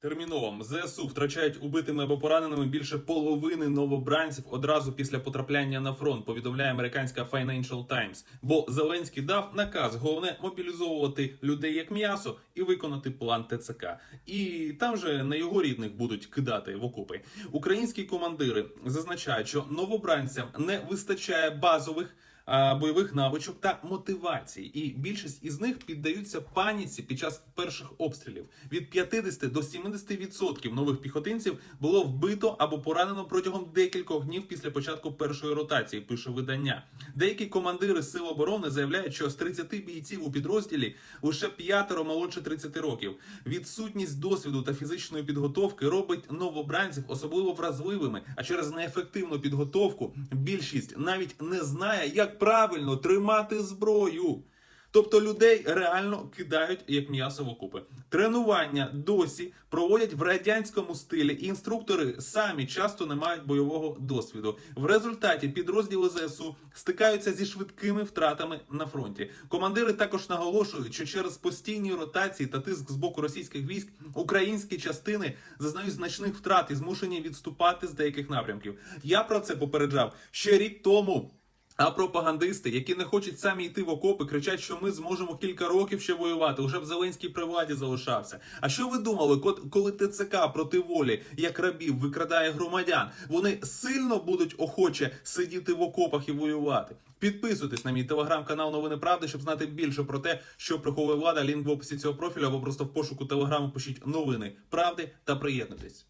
Терміново ЗСУ втрачають убитими або пораненими більше половини новобранців одразу після потрапляння на фронт. Повідомляє американська Financial Times. Бо Зеленський дав наказ головне мобілізовувати людей як м'ясо і виконати план ТЦК. І там же на його рідних будуть кидати в окопи. Українські командири зазначають, що новобранцям не вистачає базових бойових навичок та мотивації, і більшість із них піддаються паніці під час перших обстрілів. Від 50 до 70% нових піхотинців було вбито або поранено протягом декількох днів після початку першої ротації. Пише видання. Деякі командири сил оборони заявляють, що з 30 бійців у підрозділі лише п'ятеро молодше 30 років. Відсутність досвіду та фізичної підготовки робить новобранців особливо вразливими. А через неефективну підготовку більшість навіть не знає, як правильно тримати зброю. Тобто людей реально кидають як м'ясо в окупи. Тренування досі проводять в радянському стилі. і Інструктори самі часто не мають бойового досвіду. В результаті підрозділи ЗСУ стикаються зі швидкими втратами на фронті. Командири також наголошують, що через постійні ротації та тиск з боку російських військ українські частини зазнають значних втрат і змушені відступати з деяких напрямків. Я про це попереджав ще рік тому. А пропагандисти, які не хочуть самі йти в окопи, кричать, що ми зможемо кілька років ще воювати. Уже в Зеленській при владі залишався. А що ви думали, коли ТЦК проти волі, як рабів, викрадає громадян? Вони сильно будуть охоче сидіти в окопах і воювати. Підписуйтесь на мій телеграм-канал Новини Правди, щоб знати більше про те, що приховує влада. Лінк в описі цього профілю або просто в пошуку телеграму пишіть новини правди та приєднуйтесь.